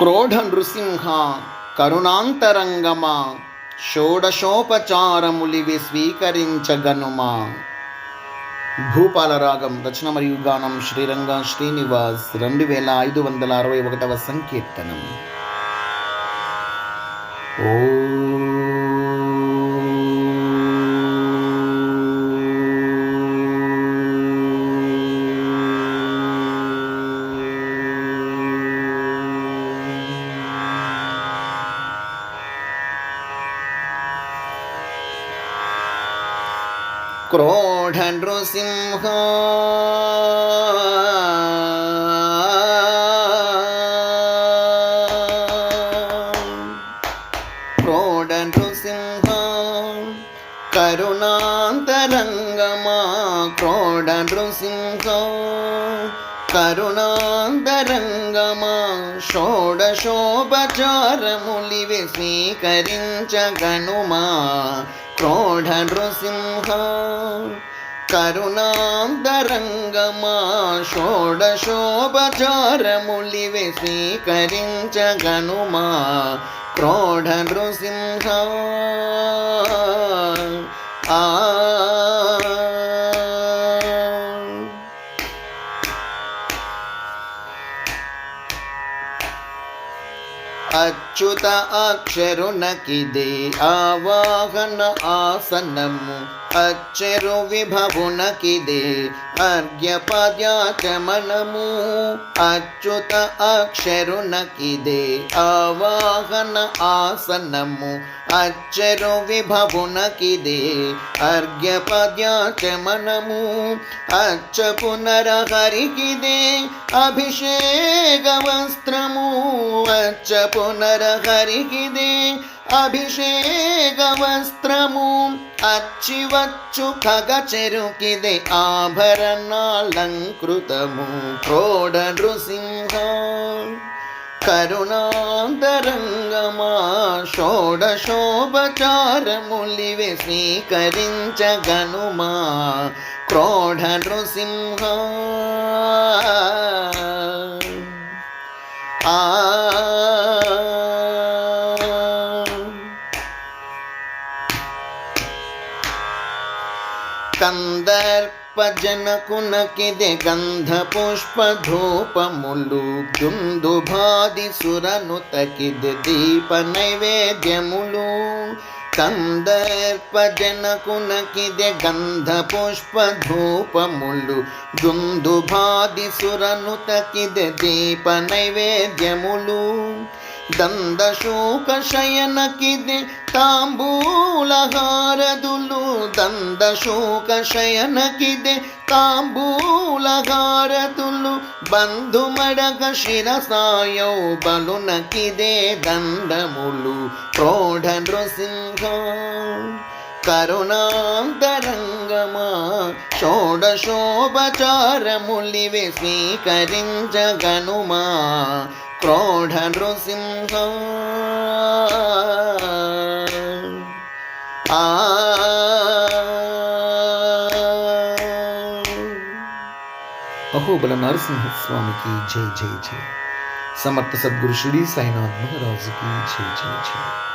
క్రోఢ నృసింహ కరుణాంతరంగమా షోడశోపచారములివి స్వీకరించగనుమా భూపాల రాగం రచన మరియు గానం శ్రీరంగ శ్రీనివాస్ రెండు వేల ఐదు వందల అరవై ఒకటవ సంకీర్తనం. ఓ క్రోఢ నృసింహ క్రోఢ నృసింహ కరుణాంతరంగమా క్రోఢ నృసింహ కరుణాంతరంగమా షోడశోపచారములివి స్వీకరించగనుమా క్రోఢ నృసింహ కరుణాంతరంగమా షోడశోపచారములివి స్వీకరించగనుమా క్రోఢ నృసింహ అచ్యుత అక్షరునకిదే ఆవాహన ఆసనము. అక్షరు విభవునకిదే అర్ఘ్యపద్యాచమనము. అచ్యుత అక్షరునకిదే ఆవాహన ఆసనము. అచ్చరు విభవునకిదే అర్ఘ్యపద్యాచమనము. అచ్చ పునరహరికిదే అభిషేక వస్త్రము అచ్చ పునరహరికిదే అభిషేక వస్త్రము అచ్చివచ్చు ఖగ చెరుకిదే ఆభరణాలంకృతము క్రోడ నృసింహ కరుణాంతరంగమా షోడశోపచారములివి స్వీకరించగనుమా క్రోఢ నృసింహ ఆ కందర్పజనకునకిదే గంధ పుష్ప ధూపములు దుందుభాది సురనుతకిది దీప నైవేద్యములు కందర్పజనకునకిదే గంధ పుష్ప ధూపములు దుందుభాది సురనుతకిదే దీప నైవేద్యములు దందశోక శయనకిదే తాంబూలహారదులు దందశోక శయనకిదే తాంబూలహారదులు బంధుమడగ శిరసాయౌ బలునకిదే దండములు ప్రౌఢ నృసింహ కరుణాంతరంగమా షోడశోపచారములివి స్వీకరించగనుమా క్రోఢ నృసింహ అహోబల నరసింహస్వామికి జై జై జై. సమర్థ సద్గురు శ్రీ సాయినాథ్ మహారాజుకి జై జై జై.